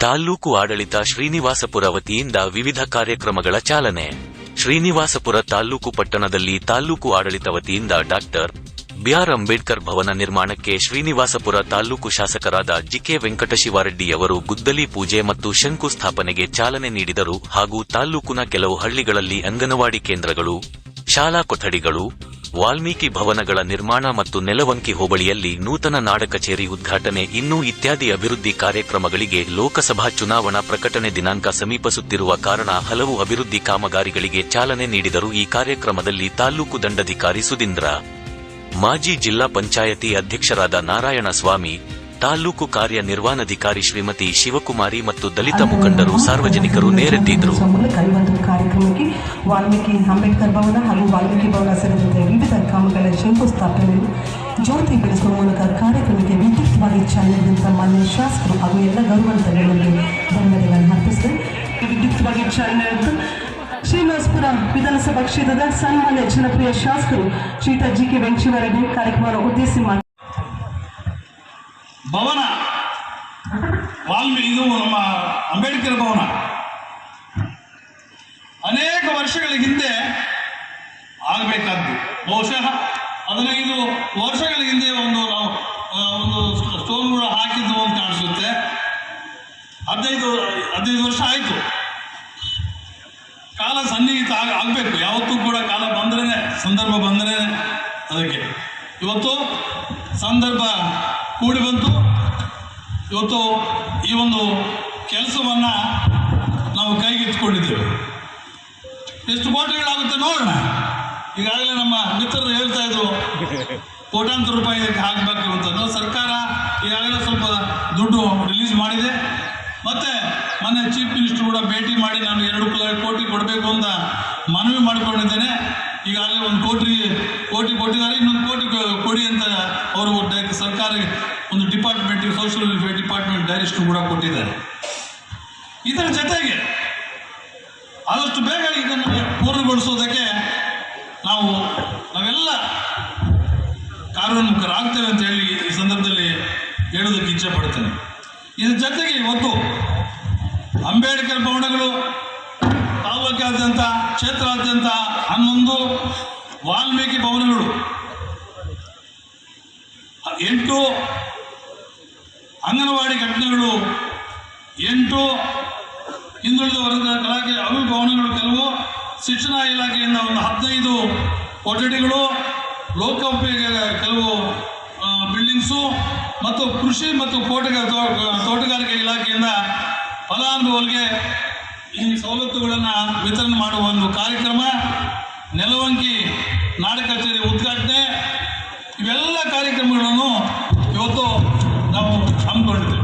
ತಾಲ್ಲೂಕು ಆಡಳಿತ ಶ್ರೀನಿವಾಸಪುರ ವತಿಯಿಂದ ವಿವಿಧ ಕಾರ್ಯಕ್ರಮಗಳ ಚಾಲನೆ. ಶ್ರೀನಿವಾಸಪುರ ತಾಲ್ಲೂಕು ಪಟ್ಟಣದಲ್ಲಿ ತಾಲ್ಲೂಕು ಆಡಳಿತ ವತಿಯಿಂದ ಡಾಕ್ಟರ್ ಬಿಆರ್ ಅಂಬೇಡ್ಕರ್ ಭವನ ನಿರ್ಮಾಣಕ್ಕೆ ಶ್ರೀನಿವಾಸಪುರ ತಾಲ್ಲೂಕು ಶಾಸಕರಾದ ಜಿಕೆ ವೆಂಕಟಶಿವಾರೆಡ್ಡಿಯವರು ಗುದ್ದಲಿ ಪೂಜೆ ಮತ್ತು ಶಂಕುಸ್ಥಾಪನೆಗೆ ಚಾಲನೆ ನೀಡಿದರು ಹಾಗೂ ತಾಲ್ಲೂಕಿನ ಕೆಲವು ಹಳ್ಳಿಗಳಲ್ಲಿ ಅಂಗನವಾಡಿ ಕೇಂದ್ರಗಳು, ಶಾಲಾ ಕೊಠಡಿಗಳು ವಾಲ್ಮೀಕಿ ಭವನಗಳ ನಿರ್ಮಾಣ ಮತ್ತು ನೆಲವಂಕಿ ಹೋಬಳಿಯಲ್ಲಿ ನೂತನ ನಾಡ ಕಚೇರಿ ಉದ್ಘಾಟನೆ ಇನ್ನೂ ಇತ್ಯಾದಿ ಅಭಿವೃದ್ಧಿ ಕಾರ್ಯಕ್ರಮಗಳಿಗೆ ಲೋಕಸಭಾ ಚುನಾವಣಾ ಪ್ರಕಟಣೆ ದಿನಾಂಕ ಸಮೀಪಿಸುತ್ತಿರುವ ಕಾರಣ ಹಲವು ಅಭಿವೃದ್ಧಿ ಕಾಮಗಾರಿಗಳಿಗೆ ಚಾಲನೆ ನೀಡಿದರು. ಈ ಕಾರ್ಯಕ್ರಮದಲ್ಲಿ ತಾಲ್ಲೂಕು ದಂಡಾಧಿಕಾರಿ ಸುಧೀಂದ್ರ ಮಾಜಿ ಜಿಲ್ಲಾ ಪಂಚಾಯತಿ ಅಧ್ಯಕ್ಷರಾದ ನಾರಾಯಣ ಸ್ವಾಮಿ ತಾಲ್ಲೂಕು ಕಾರ್ಯನಿರ್ವಹಣಾಧಿಕಾರಿ ಶ್ರೀಮತಿ ಶಿವಕುಮಾರಿ ಮತ್ತು ದಲಿತ ಮುಖಂಡರು ಸಾರ್ವಜನಿಕರು ಕಾರ್ಯಕ್ರಮಕ್ಕೆ ವಾಲ್ಮೀಕಿ ಅಂಬೇಡ್ಕರ್ ಭವನ ಹಾಗೂ ವಾಲ್ಮೀಕಿ ಭವನ ಸೇರಿದಂತೆ ಕಾಮಗಳ ಶಂಕುಸ್ಥಾಪನೆ ಜ್ಯೋತಿ ಬೆಳೆಸುವ ಮೂಲಕ ಕಾರ್ಯಕ್ರಮಕ್ಕೆ ವಿದ್ಯುಕ್ತವಾಗಿ ಚಾಲನೆ ನೀಡಿದಂಥ ಮಾನ್ಯ ಶಾಸಕರು ಹಾಗೂ ಎಲ್ಲ ಗೌರವಾಂತರಗಳಿಗೆ ಧನ್ಯವಾದಗಳನ್ನು ಅರ್ಪಿಸಿದೆ ವಿದ್ಯುಕ್ತವಾಗಿ ಚಾಲನೆ ಶ್ರೀನಿವಾಸಪುರ ವಿಧಾನಸಭಾ ಕ್ಷೇತ್ರದ ಸನ್ಮಾನ್ಯ ಜನಪ್ರಿಯ ಶಾಸಕರು ಶ್ರೀತ ಜಿ ಕೆ ವೆಂಕಟೇಶ್ವರರೆಡ್ಡಿ ಕಾರ್ಯಕ್ರಮವನ್ನು ಉದ್ದೇಶಿಸಿ ಮಾಡಿ ಭವನ. ವಾಲ್ಮೀಕಿ ನಮ್ಮ ಅಂಬೇಡ್ಕರ್ ಭವನ. ಅನೇಕ ವರ್ಷಗಳ ಹಿಂದೆ ಆಗಬೇಕಾದ್ದು. ಬಹುಶಃ ಹದಿನೈದು ವರ್ಷಗಳ ಹಿಂದೆ ಒಂದು ನಾವು ಒಂದು ಸ್ಟೋನ್ ಕೂಡ ಹಾಕಿದ್ದು ಅಂತ ಕಾಣಿಸುತ್ತೆ. ಹದಿನೈದು ಹದಿನೈದು ವರ್ಷ ಆಯಿತು. ಕಾಲ ಸನ್ನಿಹಿತ ಆಗ, ಆಗಬೇಕು. ಯಾವತ್ತೂ ಕೂಡ ಕಾಲ ಬಂದ್ರೇ ಸಂದರ್ಭ ಬಂದರೆ ಅದಕ್ಕೆ. ಇವತ್ತು ಸಂದರ್ಭ ಕೂಡಿ ಬಂತು. ಇವತ್ತು ಈ ಒಂದು ಕೆಲಸವನ್ನು ನಾವು ಕೈಗೆತ್ತಿಕೊಂಡಿದ್ದೇವೆ. ಎಷ್ಟು ಕೋಟಿಗಳಾಗುತ್ತೆ ನೋಡೋಣ. ಈಗಾಗಲೇ ನಮ್ಮ ಮಿತ್ರರು ಹೇಳ್ತಾ ಇದ್ರು, ಕೋಟ್ಯಾಂತರ ರೂಪಾಯಿ ಇದಕ್ಕೆ ಹಾಕಬೇಕು ಅಂತ. ಸರ್ಕಾರ ಈಗಾಗಲೇ ಸ್ವಲ್ಪ ದುಡ್ಡು ರಿಲೀಸ್ ಮಾಡಿದೆ. ಮತ್ತೆ ಮೊನ್ನೆ ಚೀಫ್ ಮಿನಿಸ್ಟರ್ ಕೂಡ ಭೇಟಿ ಮಾಡಿ ನಾನು ಎರಡು ಕೋಟಿ ಕೊಡಬೇಕು ಅಂತ ಮನವಿ ಮಾಡಿಕೊಂಡಿದ್ದೇನೆ. ಈಗಾಗಲೇ ಒಂದು ಕೋಟಿ ಕೋಟಿ ಕೊಟ್ಟಿದ್ದಾರೆ. ಇನ್ನೊಂದು ಕೋಟಿ ಕೊಡಿ ಅಂತ ಅವರು ಸರ್ಕಾರ ಒಂದು department social welfare department director ಕೂಡ ಕೊಟ್ಟಿದ್ದಾರೆ. ಇದರ ಜೊತೆಗೆ ಆದಷ್ಟು ಬೇಗ ಇದನ್ನು ಪೂರ್ಣಗೊಳಿಸೋದಕ್ಕೆ ನಾವು ನಾವೆಲ್ಲ ಕಾರ್ಯೋನ್ಮುಖರಾಗ್ತೇವೆ ಅಂತ ಹೇಳಿ ಈ ಸಂದರ್ಭದಲ್ಲಿ ಹೇಳೋದಕ್ಕೆ ಇಚ್ಛೆ ಪಡ್ತೇನೆ ಇದ್ರ ಜೊತೆಗೆ ಇವತ್ತು ಅಂಬೇಡ್ಕರ್ ಭವನಗಳು ತಾಲೂಕಾದ್ಯಂತ, ಕ್ಷೇತ್ರಾದ್ಯಂತ, ಹನ್ನೊಂದು ವಾಲ್ಮೀಕಿ ಭವನಗಳು ಎಂಟು ಅಂಗನವಾಡಿ ಘಟನೆಗಳು, ಎಂಟು ಹಿಂದುಳಿದ ವರ್ಗದ ಕಲಾಕೆ ಅವು ಭವನಗಳು ಕೆಲವು ಶಿಕ್ಷಣ ಇಲಾಖೆಯಿಂದ ಒಂದು ಹದಿನೈದು ಕೊಠಡಿಗಳು ಲೋಕೋಪಯೋಗ ಕೆಲವು ಬಿಲ್ಡಿಂಗ್ಸು ಮತ್ತು ಕೃಷಿ ಮತ್ತು ತೋಟಗಾರಿಕೆ ಇಲಾಖೆಯಿಂದ ಫಲಾನುಭವಿಗಳಿಗೆ ಈ ಸವಲತ್ತುಗಳನ್ನು ವಿತರಣೆ ಮಾಡುವ ಒಂದು ಕಾರ್ಯಕ್ರಮ, ನೆಲವಂಕಿ ನಾಡ ಕಚೇರಿ ಉದ್ಘಾಟನೆ. ಇವೆಲ್ಲ ಕಾರ್ಯಕ್ರಮಗಳನ್ನು ಇವತ್ತು ನಾವು ಹಮ್ಮಿಕೊಂಡಿದ್ದೇವೆ.